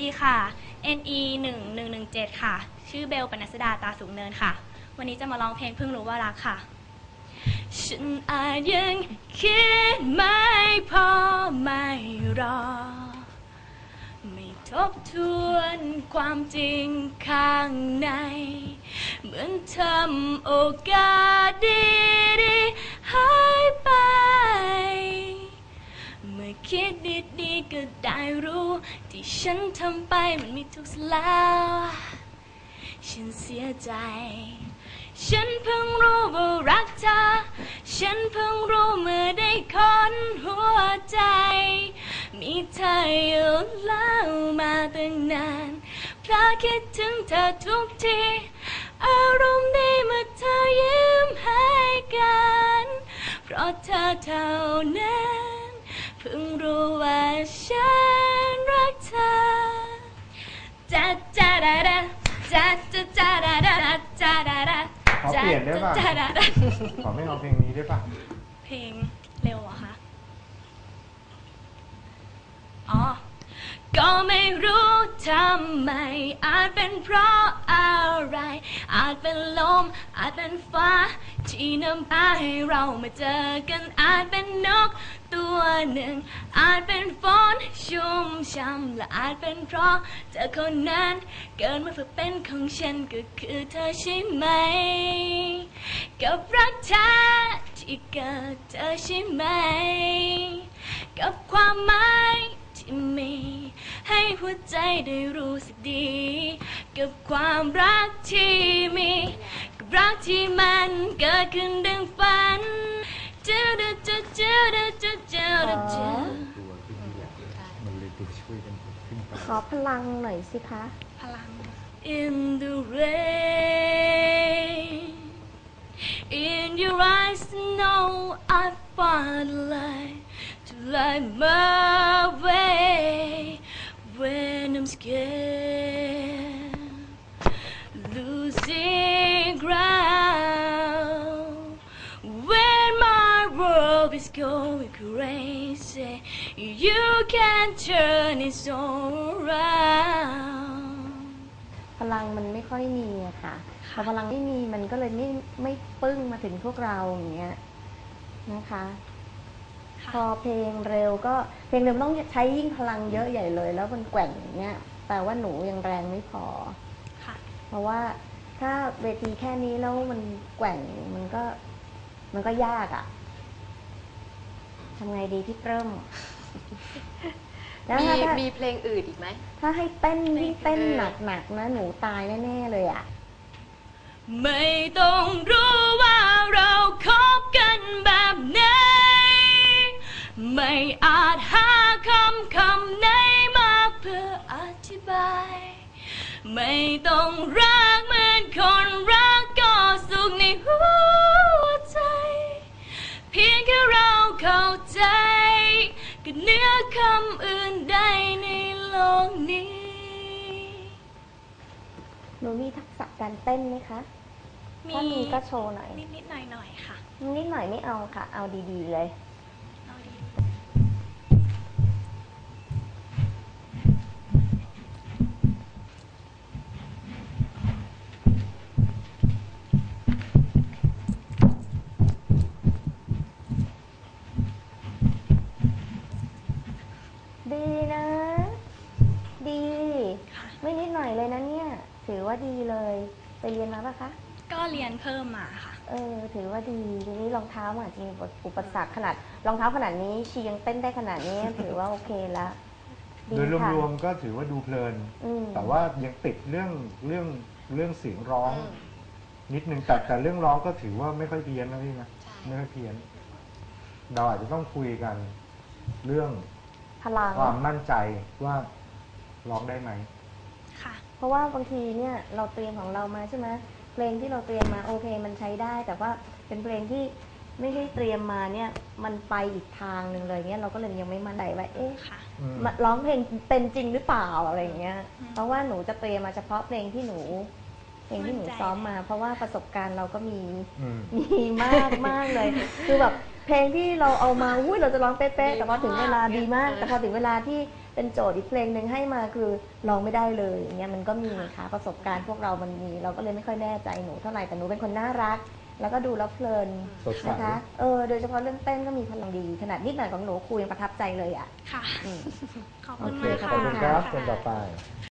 ดีค่ะ NE 1 1 1 7 ค่ะ ชื่อเบลปนัสดาตาสูงเนินค่ะ วันนี้จะมาร้องเพลงเพิ่งรู้ว่ารักค่ะ ฉันอาจยังคิดไม่พอไม่รอ ไม่ทบทวนความจริงข้างใน เหมือนทำโอกาสดี ที่ฉันทำไปมันไม่ถูกซะแล้ว ฉันเสียใจ ฉันเพิ่งรู้ว่ารักเธอ ฉันเพิ่งรู้เมื่อได้ค้นหัวใจ มีเธออยู่แล้วมาตั้งนานเพราะคิดถึงเธอทุกที อารมณ์ดีเมื่อเธอยิ้มให้กัน เพราะเธอเท่านั้น เพิ่งรู้ว่าฉัน ได้ป่ะจ้าดาดาขอไม่เอาเพลงนี้ได้ป่ะ เพลงเร็วเหรอะคะ อ๋อ ก็ไม่รู้ทำไม อาจเป็นเพราะอะไร อาจเป็นลม อาจเป็นฟ้า ที่นำพาให้เรามาเจอกันอาจเป็นนกตัวหนึ่ง อาจเป็นฝนชุ่มช่ำและอาจเป็นเพราะเธอคนนั้น เกิดมาเพื่อเป็นของฉันก็คือเธอใช่ไหม กับรักแท้ที่เกิดเธอใช่ไหม กับความหมายที่มีให้หัวใจได้รู้สึกดี กับความรักที่มี รักที่มันเกิดขึ้นดังฝันเจ้าด้อเจ้าเจ้าด้เจ้าเจ้าด้เจ้าขอพลังหน่อยสิคะ พลัง In the rain In your eyes No I find light to light my way When I'm scared is going crazy you can turn it around พลังมันไม่ค่อยมีอะค่ะพอพลังไม่มีมันก็เลยไม่ไม่ปึ้งมาถึงพวกเราอย่างเงี้ยนะคะค่ะพอเพลงเร็วก็เพลงเร็วต้องใช้ยิ่งพลังเยอะใหญ่เลย แล้วมันแกว่งอย่างเงี้ยแปลว่าหนูยังแรงไม่พอ ค่ะ เพราะว่าถ้าเวทีแค่นี้แล้วมันแกว่งมันก็มันก็ยากอะ่ะ ทำไงดีพี่เริ่มแล้วมีถ้าถ้ามีเพลงอื่นอีกไหม ถ้าให้เต้นยิ่งเต้นเออหนักๆนะหนูตายแน่ๆเลยอะ่ะ ไม่ต้องรู้ว่าเราคบกันแบบไหน ไม่อาจหาคำคำไหนมาเพื่ออธิบาย ไม่ต้องรักเหมือนคนรักก็ เราเข้าใจก็เหนื้อคำอื่นใดในโลกนี้ หนูมีทักษะการเต้นไหมคะ ถ้ามีก็โชว์หน่อยนิดๆหน่อยๆค่ะ นิดหน่อยไม่เอาค่ะ เอาดีๆเลย ว่าดีเลย ไปเรียนมาปะคะ ก็เรียนเพิ่มมาค่ะ เออ ถือว่าดีทีนี้รองเท้าอาจจะมีอุปสรรคขนาดรองเท้าขนาดนี้ชียังเต้นได้ขนาดนี้ ถือว่าโอเคละดีโดยค่ะ รวมๆก็ถือว่าดูเพลิน อืม แต่ว่ายังติดเรื่องเรื่องเรื่องเสียงร้อง นิดนึงแต่แต่เรื่องร้องก็ถือว่าไม่ค่อยเพี้ยนนะพี่นะใช่ ไม่ค่อยเพี้ยน เราอาจจะต้องคุยกัน เรื่องพลัง ความมั่นใจว่าร้องได้ไหม ค่ะเพ ราะว่าบางทีเนี่ยเราเตรียมของเรามาใช่ไหมเพลงที่เราเตรียมมาโอเคมันใช้ได้ แต่ว่าเป็นเพลงที่ไม่ได้เตรียมมาเนี่ยมันไปอีกทางหนึ่งเลยเนี่ยเราก็เลยยังไม่มั่นใจว่าเอ๊ะค่ะ อืมมาร้องเพลงเป็นจริงหรือเปล่าอะไรอย่างเงี้ย อืมเพราะว่าหนูจะเตรียมมาเฉพาะเพลงที่หนู เพลงที่หนูมั่นใจ ซ้อมมา เพราะว่าประสบการณ์เราก็มี อืม มีมากมากเลย คือแบบเพลงที่เราเอามาอุ้ยเราจะร้องเป๊ะๆแต่พอถึงเวลาดีมาก แต่พอถึงเวลาที่ เป็นโจทย์อีกเพลงหนึ่งให้มาคือร้องไม่ได้เลยอย่างเงี้ยมันก็มีค่ะประสบการณ์พวกเรามันมี เราก็เลยไม่ค่อยแน่ใจหนูเท่าไหร่แต่หนูเป็นคนน่ารัก แล้วก็ดูแล้วเพลินสดใส นะคะเออโดยเฉพาะเรื่องเต้นก็มีพลังดีขนาดนิดหน่อยของหนูครูยังประทับใจเลยอะค่ะ อืม ขอบโอคุณเคมากขอบค่ะคุณครับะคนต่อไป